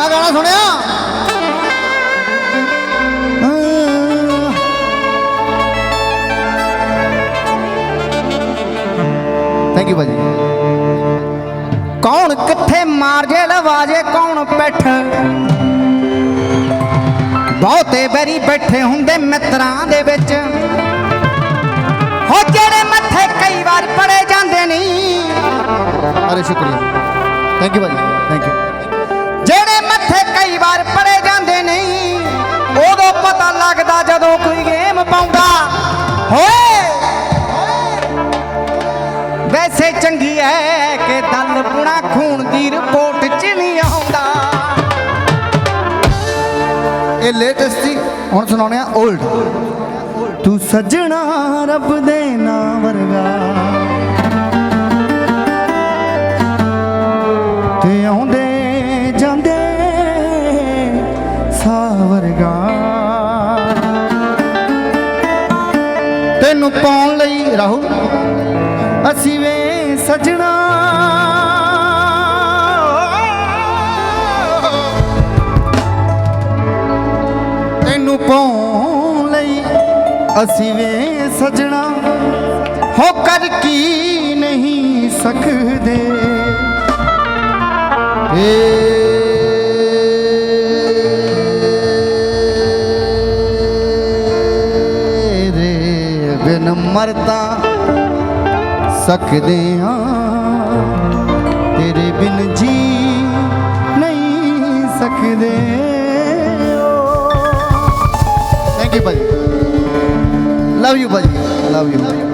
ਆ ਗਾਣਾ ਸੁਣਿਆ? ਥੈਂਕ ਯੂ ਭਾਜੀ। ਕੌਣ ਕਿੱਥੇ ਮਾਰ ਜੇ ਲਵਾਜੇ, ਕੌਣ ਪੈਠ ਬਹੁਤੇ ਬੈਰੀ ਬੈਠੇ ਹੁੰਦੇ ਮਿੱਤਰਾਂ ਦੇ ਵਿੱਚ। ਹੋ ਜਿਹੜੇ ਮੱਥੇ ਕਈ ਵਾਰ ਪੜੇ ਜਾਂਦੇ ਨਹੀਂ। ਅਰੇ ਸ਼ੁਕਰੀਆ। ਥੈਂਕ ਯੂ ਭਾਜੀ। ਥੈਂਕ ਯੂ ਕਈ ਵਾਰ ਪੜੇ ਜਾਂਦੇ ਨਹੀਂ। ਉਦੋਂ ਪਤਾ ਲੱਗਦਾ ਜਦੋਂ ਕੋਈ ਗੇਮ ਪਾਉਂਦਾ। ਹੋਏ! ਵੈਸੇ ਚੰਗੀ ਐ ਕਿ ਦਲ ਪੁਣਾ ਖੂਨ ਦੀ ਰਿਪੋਰਟ ਚ ਨਹੀਂ ਆਉਂਦਾ। ਇਹ ਲੇਟੈਸਟ ਸੀ। ਹੁਣ ਸੁਣਾਉਣੇ ਆ 올ਡ ਤੂੰ ਸੱਜਣਾ ਰੱਬ ਦੇ ਨਾਂ ਵਰਗਾ। ਤੇ ਆਉਂਦੇ ਵਰਗਾ? ਤੈਨੂੰ ਪਾਉਣ ਲਈ ਰਾਹੁਲ, ਅਸੀਂ ਵੇ ਸਜਣਾ। ਤੈਨੂੰ ਪਾਉਣ ਲਈ ਅਸੀਂ ਵੇ ਸਜਣਾ। ਹੋ ਕਰ ਕੀ ਨਹੀਂ ਸਕਦੇ? ਤੇਰੇ ਬਿਨ ਮਰਦਾ ਸਕਦੇ ਹਾਂ। ਤੇਰੇ ਬਿਨ ਜੀ ਨਹੀਂ ਸਕਦੇ। ਥੈਂਕ ਯੂ ਭਾਜੀ। ਲਵ ਯੂ ਭਾਜੀ। Love you